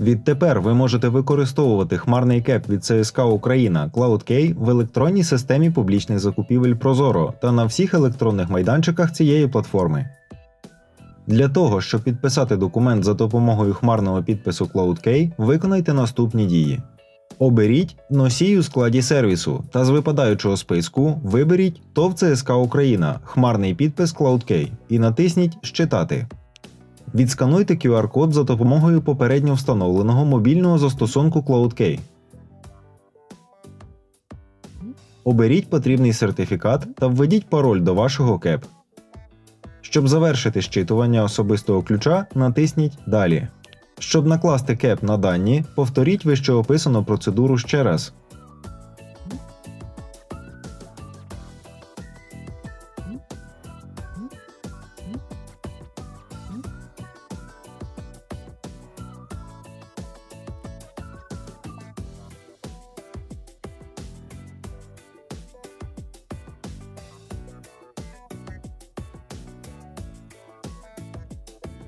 Відтепер ви можете використовувати хмарний кеп від ЦСК Україна CloudKey в електронній системі публічних закупівель Прозоро та на всіх електронних майданчиках цієї платформи. Для того, щоб підписати документ за допомогою хмарного підпису CloudKey, виконайте наступні дії. Оберіть носій у складі сервісу та з випадаючого списку виберіть ТОВ ЦСК Україна, хмарний підпис CloudKey і натисніть Щитати. Відскануйте QR-код за допомогою попередньо встановленого мобільного застосунку CloudKey. Оберіть потрібний сертифікат та введіть пароль до вашого КЕП. Щоб завершити щитування особистого ключа, натисніть Далі. Щоб накласти кеп на дані, повторіть вищеописану процедуру ще раз.